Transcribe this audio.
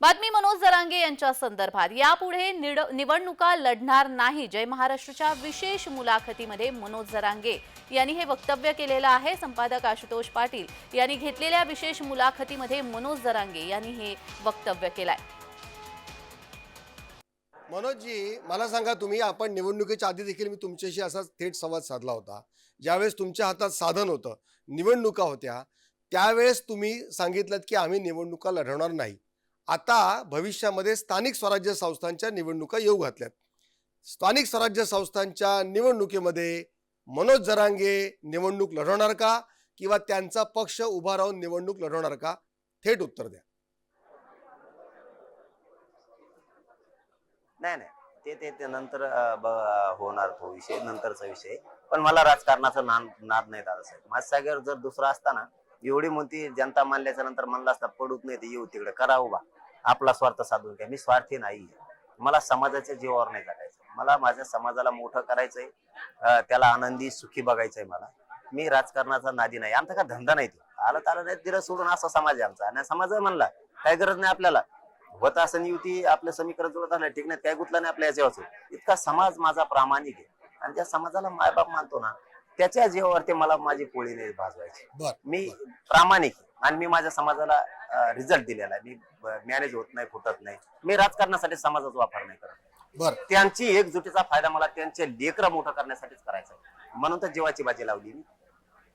बातमी मनोज जरांगे यांच्या संदर्भात. यापुढे निड- निवडणुका लढणार नाही जय महाराष्ट्रच्या विशेष मुलाखतीमध्ये मनोज जरांगे यांनी हे वक्तव्य केलेलं आहे. संपादक आशुतोष पाटील यांनी घेतलेल्या विशेष मुलाखतीमध्ये मनोज जरांगे यांनी हे वक्तव्य केलंय. मनोजजी मला सांगा तुम्ही आपण निवडणुकीच्या आधी देखील मी तुमच्याशी असा थेट संवाद साधला होता. ज्यावेळेस तुमच्या हातात साधन होतं निवडणुका होत्या त्यावेळेस तुम्ही सांगितलं की आम्ही निवडणुका लढवणार नाही. आता भविष्यामध्ये स्थानिक स्वराज्य संस्थांच्या निवडणुका येऊ घातल्यात. स्थानिक स्वराज्य संस्थांच्या निवडणुकीमध्ये मनोज जरांगे निवडणूक लढवणार का? किंवा त्यांचा पक्ष उभा राहून निवडणूक लढवणार का? थेट उत्तर द्या. नाही नाही. ते ते ते नंतर होणार तो विषय नंतरचा विषय. पण मला राजकारणाचा नाद नाही दादासाहेब. माझ्यासागर जर दुसरा असता ना एवढी मोठी जनता मानल्याच्या नंतर म्हणला असता पडूत नाही ते येऊ तिकडे करा उभा. आपला स्वार्थ साधून घ्या. मी स्वार्थी नाही मला समाजाच्या जीवावर नाही जगायचं. मला माझ्या समाजाला मोठं करायचंय. त्याला आनंदी सुखी बघायचंय मला. मी राजकारणाचा नादी नाही. आमचा का धंदा नाही तो. आलं तर आलं नाही तिला सोडून असा समाज आहे आमचा. आणि समाज म्हणला काय गरज नाही आपल्याला. होत असं युती आपलं समीकरण जुळत आलं ठीक नाही काय गुतलं नाही आपल्या याच्यावर इतका समाज माझा प्रामाणिक आहे. आणि त्या समाजाला मायबाप मानतो ना त्याच्या जीवावरती मला माझी पोळी नाही भाजवायची. मी प्रामाणिक. आणि मी माझ्या समाजाला रिझल्ट दिलेला आहे. मी मॅनेज होत नाही फुटत नाही. मी राजकारणासाठी समाजाचा वापर नाही करत. बर. त्यांची एकजुटीचा फायदा मला त्यांचे लेकरं मोठं करण्यासाठीच करायचा. म्हणून तर जीवाची बाजी लावली मी.